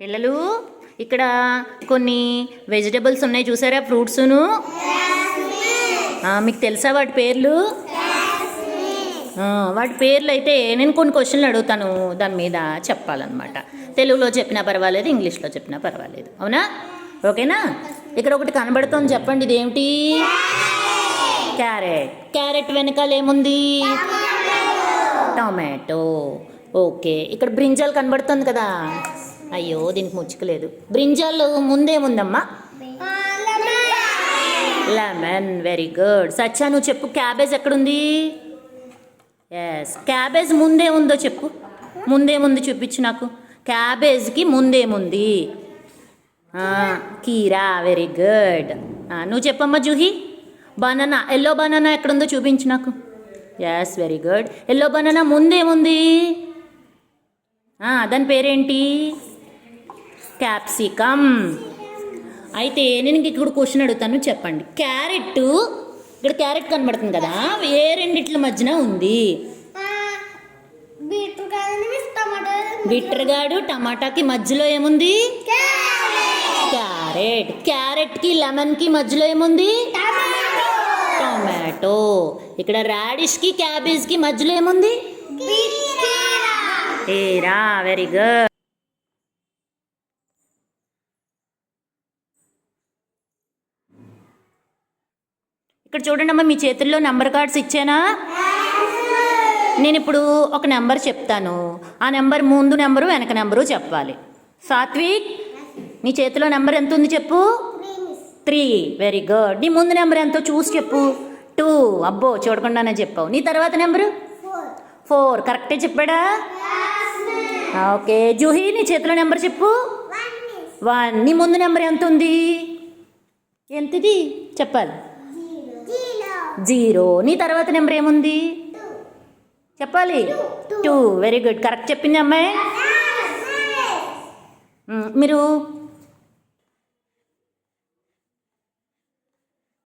పిల్లలు ఇక్కడ కొన్ని వెజిటబుల్స్ ఉన్నాయి చూసారా ఫ్రూట్స్ను? మీకు తెలుసా వాటి పేర్లు? వాటి పేర్లు అయితే నేను కొన్ని క్వశ్చన్లు అడుగుతాను దాని మీద చెప్పాలన్నమాట. తెలుగులో చెప్పినా పర్వాలేదు ఇంగ్లీష్లో చెప్పినా పర్వాలేదు. అవునా? ఓకేనా? ఇక్కడ ఒకటి కనబడుతోంది చెప్పండి ఇదేమిటి? క్యారెట్. క్యారెట్ వెనకాల ఏముంది? టొమాటో. ఓకే ఇక్కడ బ్రింజాల్ కనబడుతుంది కదా. అయ్యో దీనికి ముచ్చుకలేదు. బ్రింజాల్ ముందేముందమ్మా? Lemon very good. సచ్చా నువ్వు చెప్పు క్యాబేజ్ ఎక్కడుంది? ఎస్ క్యాబేజ్ ముందే ఉందో చెప్పు. ముందేముంది చూపించు నాకు. క్యాబేజ్కి ముందేముంది కీరా వెరీ గుడ్. నువ్వు చెప్పమ్మా జూహి. బనానా ఎల్లో బనానా ఎక్కడుందో చూపించు నాకు. Yes very good yellow banana ముందేముంది దాని పేరేంటి? క్యాప్సికమ్. అయితే నేను ఇంక ఇక్కడ క్వశ్చన్ అడుగుతాను చెప్పండి. క్యారెట్ ఇక్కడ క్యారెట్ కనబడుతుంది కదా ఏ రెండిట్ల మధ్యన ఉంది? బిట్టర్గాడు టమాటాకి మధ్యలో ఏముంది? క్యారెట్. క్యారెట్కి లెమన్కి మధ్యలో ఏముంది? టొమాటో. ఇక్కడ రాడిష్కి క్యాబేజ్కి మధ్యలో ఏముంది? Very good. ఇక్కడ చూడండి అమ్మా మీ చేతుల్లో నెంబర్ కార్డ్స్ ఇచ్చానా? నేను ఇప్పుడు ఒక నెంబర్ చెప్తాను. ఆ నెంబర్ ముందు నెంబరు వెనక నెంబరు చెప్పాలి. సాత్విక్ నీ చేతిలో నెంబర్ ఎంత ఉంది చెప్పు? త్రీ వెరీ గుడ్ నీ ముందు నెంబర్ ఎంతో చూసి చెప్పు. టూ అబ్బో చూడకుండానే చెప్పావు. నీ తర్వాత నెంబరు ఫోర్ కరెక్టే చెప్పాడా? ఓకే జూహి నీ చేతిలో నెంబర్ చెప్పు. వన్ నీ ముందు నెంబర్ ఎంత ఉంది? ఎంతది? చెప్పాలి. జీరో. నీ తర్వాత నెంబర్ ఏముంది? చెప్పాలి. టూ వెరీ గుడ్ కరెక్ట్ చెప్పింది అమ్మాయి? మీరు